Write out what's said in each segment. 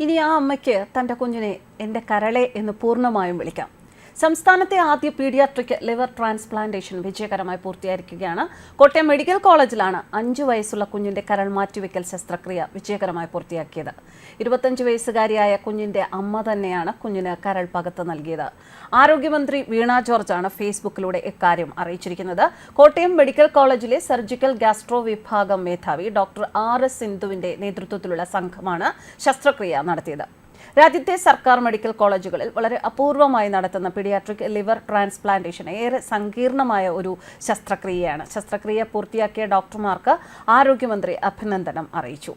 ഇനി ആ അമ്മയ്ക്ക് തന്റെ കുഞ്ഞിനെ എന്റെ കരളെ എന്ന് പൂർണമായും വിളിക്കാം. സംസ്ഥാനത്തെ ആദ്യ പീഡിയാട്രിക് ലിവർ ട്രാൻസ്പ്ലാന്റേഷൻ വിജയകരമായി പൂർത്തിയായിരിക്കുകയാണ്. കോട്ടയം മെഡിക്കൽ കോളേജിലാണ് അഞ്ചു വയസ്സുള്ള കുഞ്ഞിന്റെ കരൾ മാറ്റിവെക്കൽ ശസ്ത്രക്രിയ വിജയകരമായി പൂർത്തിയാക്കിയത്. ഇരുപത്തഞ്ച് വയസ്സുകാരിയായ കുഞ്ഞിന്റെ അമ്മ തന്നെയാണ് കുഞ്ഞിന് കരൾ പകത്ത് നൽകിയത്. ആരോഗ്യമന്ത്രി വീണ ജോർജാണ് ഫേസ്ബുക്കിലൂടെ ഇക്കാര്യം അറിയിച്ചിരിക്കുന്നത്. കോട്ടയം മെഡിക്കൽ കോളേജിലെ സർജിക്കൽ ഗാസ്ട്രോ വിഭാഗം മേധാവി ഡോക്ടർ ആർ എസ് സിന്ധുവിന്റെ നേതൃത്വത്തിലുള്ള സംഘമാണ് ശസ്ത്രക്രിയ നടത്തിയത്. രാജ്യത്തെ സർക്കാർ മെഡിക്കൽ കോളേജുകളിൽ വളരെ അപൂർവമായി നടത്തുന്ന പീഡിയാട്രിക് ലിവർ ട്രാൻസ്പ്ലാന്റേഷൻ ഏറെ സങ്കീർണമായ ഒരു ശസ്ത്രക്രിയയാണ്. ശസ്ത്രക്രിയ പൂർത്തിയാക്കിയ ഡോക്ടർമാർക്ക് ആരോഗ്യമന്ത്രി അഭിനന്ദനം അറിയിച്ചു.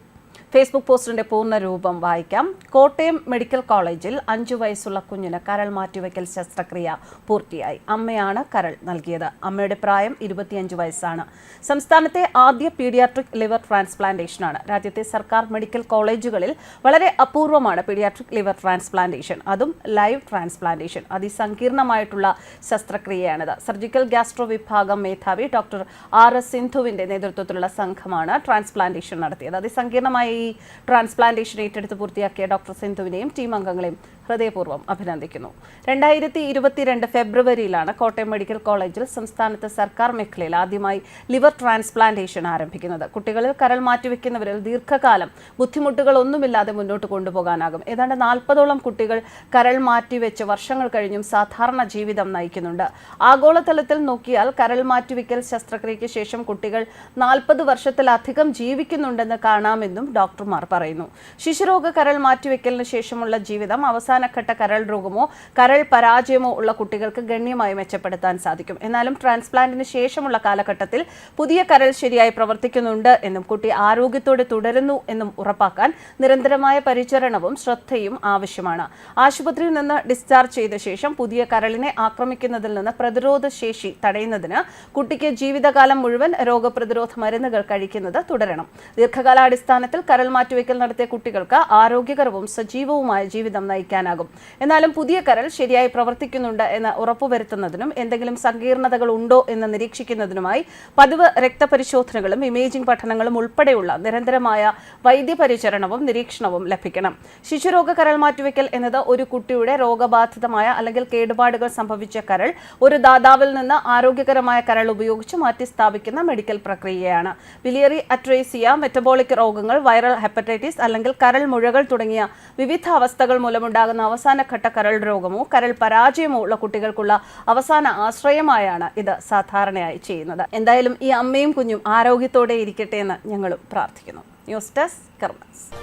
ഫേസ്ബുക്ക് പോസ്റ്റിന്റെ പൂർണ രൂപം വായിക്കാം. കോട്ടയം മെഡിക്കൽ കോളേജിൽ അഞ്ചു വയസ്സുള്ള കുഞ്ഞിന് കരൾ മാറ്റിവെക്കൽ ശസ്ത്രക്രിയ പൂർത്തിയായി. അമ്മയാണ് കരൾ നൽകിയത്. അമ്മയുടെ പ്രായം ഇരുപത്തിയഞ്ച് വയസ്സാണ്. സംസ്ഥാനത്തെ ആദ്യ പീഡിയാട്രിക് ലിവർ ട്രാൻസ്പ്ലാന്റേഷനാണ്. രാജ്യത്തെ സർക്കാർ മെഡിക്കൽ കോളേജുകളിൽ വളരെ അപൂർവമാണ് പീഡിയാട്രിക് ലിവർ ട്രാൻസ്പ്ലാന്റേഷൻ. അതും ലൈവ് ട്രാൻസ്പ്ലാന്റേഷൻ. അതിസങ്കീർണമായിട്ടുള്ള ശസ്ത്രക്രിയയാണിത്. സർജിക്കൽ ഗ്യാസ്ട്രോ വിഭാഗം മേധാവി ഡോക്ടർ ആർ എസ് സിന്ധുവിന്റെ നേതൃത്വത്തിലുള്ള സംഘമാണ് ട്രാൻസ്പ്ലാന്റേഷൻ നടത്തിയത്. അതിസങ്കീർണമായ ട്രാൻസ്പ്ലാന്റേഷൻ ഏറ്റെടുത്ത് പൂർത്തിയാക്കിയ ഡോക്ടർ സിന്ധുവിനെയും ടീം അംഗങ്ങളെയും ഹൃദയപൂർവം അഭിനന്ദിക്കുന്നു. രണ്ടായിരത്തി ഇരുപത്തിരണ്ട് ഫെബ്രുവരിയിലാണ് കോട്ടയം മെഡിക്കൽ കോളേജിൽ സംസ്ഥാനത്ത് സർക്കാർ മേഖലയിൽ ആദ്യമായി ലിവർ ട്രാൻസ്പ്ലാന്റേഷൻ ആരംഭിക്കുന്നത്. കുട്ടികളിൽ കരൾ മാറ്റിവെക്കുന്നവരിൽ ദീർഘകാലം ബുദ്ധിമുട്ടുകളൊന്നുമില്ലാതെ മുന്നോട്ട് കൊണ്ടുപോകാനാകും. ഏതാണ്ട് നാൽപ്പതോളം കുട്ടികൾ കരൾ മാറ്റിവെച്ച് വർഷങ്ങൾ കഴിഞ്ഞും സാധാരണ ജീവിതം നയിക്കുന്നുണ്ട്. ആഗോളതലത്തിൽ നോക്കിയാൽ കരൾ മാറ്റിവെക്കൽ ശസ്ത്രക്രിയയ്ക്ക് ശേഷം കുട്ടികൾ നാൽപ്പത് വർഷത്തിലധികം ജീവിക്കുന്നുണ്ടെന്ന് കാണാമെന്നും ഡോക്ടർമാർ പറയുന്നു. ശിശുരോഗ കരൾ മാറ്റിവെക്കലിന് ശേഷമുള്ള ജീവിതം അവസാനഘട്ട കരൾ രോഗമോ കരൾ പരാജയമോ ഉള്ള കുട്ടികൾക്ക് ഗണ്യമായി മെച്ചപ്പെടുത്താൻ സാധിക്കും. എന്നാലും ട്രാൻസ്പ്ലാന്റിന് ശേഷമുള്ള കാലഘട്ടത്തിൽ പുതിയ കരൾ ശരിയായി പ്രവർത്തിക്കുന്നുണ്ട് എന്നും കുട്ടി ആരോഗ്യത്തോടെ തുടരുന്നു എന്നും ഉറപ്പാക്കാൻ നിരന്തരമായ പരിചരണവും ശ്രദ്ധയും ആവശ്യമാണ്. ആശുപത്രിയിൽ നിന്ന് ഡിസ്ചാർജ് ചെയ്ത ശേഷം പുതിയ കരളിനെ ആക്രമിക്കുന്നതിൽ നിന്ന് പ്രതിരോധ ശേഷി തടയുന്നതിന് കുട്ടിക്ക് ജീവിതകാലം മുഴുവൻ രോഗപ്രതിരോധ മരുന്നുകൾ കഴിക്കുന്നത് തുടരണം. ദീർഘകാലാടിസ്ഥാനത്തിൽ കരൾ മാറ്റിവെക്കൽ നടത്തിയ കുട്ടികൾക്ക് ആരോഗ്യകരവും സജീവവുമായ ജീവിതം നയിക്കാനാകും എന്നാലും പുതിയ കരൾ ശരിയായി പ്രവർത്തിക്കുന്നുണ്ട് എന്ന് ഉറപ്പുവരുത്തുന്നതിനും എന്തെങ്കിലും സങ്കീർണതകൾ ഉണ്ടോ എന്ന് നിരീക്ഷിക്കുന്നതിനുമായി പതിവ് രക്തപരിശോധനകളും ഇമേജിംഗ് പഠനങ്ങളും ഉൾപ്പെടെയുള്ള നിരന്തരമായ വൈദ്യപരിചരണവും നിരീക്ഷണവും ലഭിക്കണം. ശിശുരോഗ കരൾ മാറ്റിവെക്കൽ എന്നത് ഒരു കുട്ടിയുടെ രോഗബാധിതമായ അല്ലെങ്കിൽ കേടുപാടുകൾ സംഭവിച്ച കരൾ ഒരു ദാതാവിൽ നിന്ന് ആരോഗ്യകരമായ കരൾ ഉപയോഗിച്ച് മാറ്റി സ്ഥാപിക്കുന്ന മെഡിക്കൽ പ്രക്രിയയാണ്. ബിലിയറി അട്രേസിയ മെറ്റബോളിക് രോഗങ്ങൾ വൈറൽ ഹെപ്പറ്റൈറ്റിസ് അല്ലെങ്കിൽ കരൾ മുഴകൾ തുടങ്ങിയ വിവിധ അവസ്ഥകൾ മൂലമുണ്ടാകുന്ന അവസാനഘട്ട കരൾ രോഗമോ കരൾ പരാജയമോ ഉള്ള കുട്ടികൾക്കുള്ള അവസാന ആശ്രയമായാണ് ഇത് സാധാരണയായി ചെയ്യുന്നത്. എന്തായാലും ഈ അമ്മയും കുഞ്ഞും ആരോഗ്യത്തോടെ ഇരിക്കട്ടെ എന്ന് ഞങ്ങളും പ്രാർത്ഥിക്കുന്നു. News desk കർമ്മസ്.